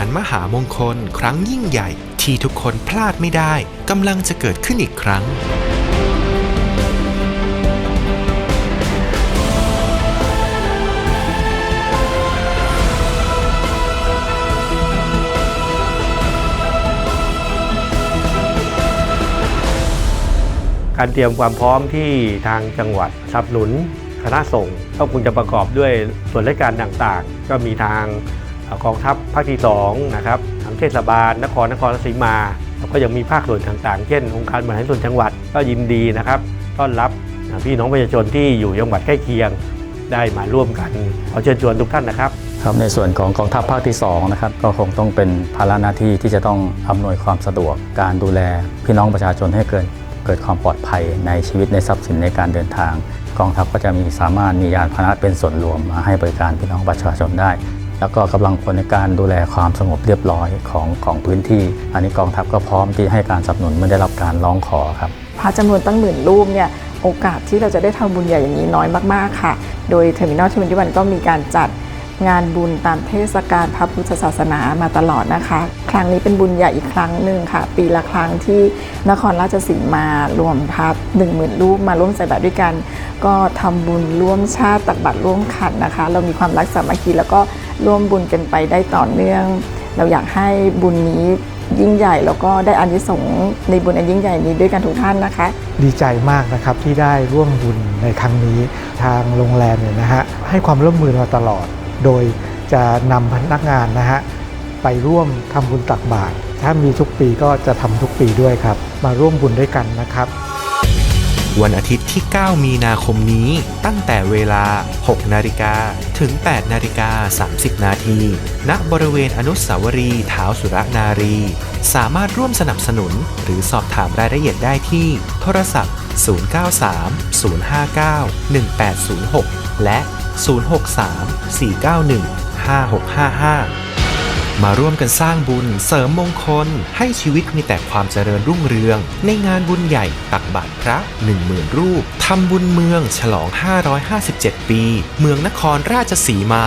านมหามงคลครั้งยิ่งใหญ่ ที่ทุกคนพลาดไม่ได้กำลังจะเกิดขึ้นอีกครั้ง การเตรียมความพร้อมที่ทางจังหวัดสนับสนุนคณะสงฆ์ก็คงจะประกอบด้วยส่วนราชการต่างๆ ก็มีทาง กองทัพภาคที่2นะครับทางเทศบาลนครนครราชสีมาแล้วก็ยังมีภาคส่วนต่างๆ เช่น องค์การบริหารส่วนจังหวัดก็ยินดีนะครับ ต้อนรับพี่น้องประชาชนที่อยู่จังหวัดใกล้เคียงได้มาร่วมกันขอเชิญชวนทุกท่านนะครับครับในส่วนของกองทัพภาคที่2นะครับก็คงต้องเป็นภาระหน้าที่ที่จะต้องอำนวยความสะดวกการดูแลพี่น้องประชาชนให้เกิดเกิดความปลอดภัยในชีวิตในทรัพย์สินในการเดินทาง กองทัพก็จะมีสามารถมียานพาหนะเป็นส่วนรวมมาให้บริการพี่น้องประชาชนได้ แล้วก็กำลังพลในการดูแลความสงบเรียบร้อยของของพื้นที่ อันนี้กองทัพก็พร้อมที่ให้การสนับสนุนเมื่อได้รับการร้องขอครับพระจำนวนตั้งหมื่นรูปเนี่ยโอกาสที่เราจะได้ทำบุญใหญ่อย่างนี้น้อยมาก ๆ ค่ะ โดยเทอร์มินอลทเวนยุวันก็มีการจัด งานบุญตามเทศกาลพระพุทธศาสนามาตลอดนะคะ ครั้งนี้เป็นบุญใหญ่อีกครั้งหนึ่งค่ะ ปีละครั้งที่นครราชสีมารวมพับหนึ่งหมื่นรูปมาร่วมใส่บาตรด้วยกัน ก็ทำบุญร่วมชาติตักบาตรร่วมขันนะคะ เรามีความรักสามัคคีแล้วก็ร่วมบุญกันไปได้ต่อเนื่อง เราอยากให้บุญนี้ยิ่งใหญ่แล้วก็ได้อานิสงส์ในบุญอันยิ่งใหญ่นี้ด้วยกันทุกท่านนะคะ ดีใจมากนะครับที่ได้ร่วมบุญในครั้งนี้ทางโรงแรมเนี่ยนะฮะให้ความร่วมมือมาตลอด โดยจะนำพนักงานนะฮะไปร่วมทำบุญตักบาตรถ้ามีทุกปีก็จะทำทุกปีด้วยครับ มาร่วมบุญด้วยกันนะครับ วันอาทิตย์ที่ 9 มีนาคมนี้ตั้งแต่เวลา 6 นาฬิกาถึง 8 นาฬิกา 30 นาที ณ บริเวณอนุสาวรีย์เท้าวสุรนารี สามารถร่วมสนับสนุนหรือสอบถามรายละเอียดได้ที่ โทรศัพท์ 093 059 1806 และ 063 491 5655 มาร่วมกันสร้างบุญเสริมมงคล ให้ชีวิตมีแต่ความเจริญรุ่งเรือง ในงานบุญใหญ่ตักบาตรพระ 10,000 รูปทำบุญเมืองฉลอง 557 ปี เมืองนครราชสีมา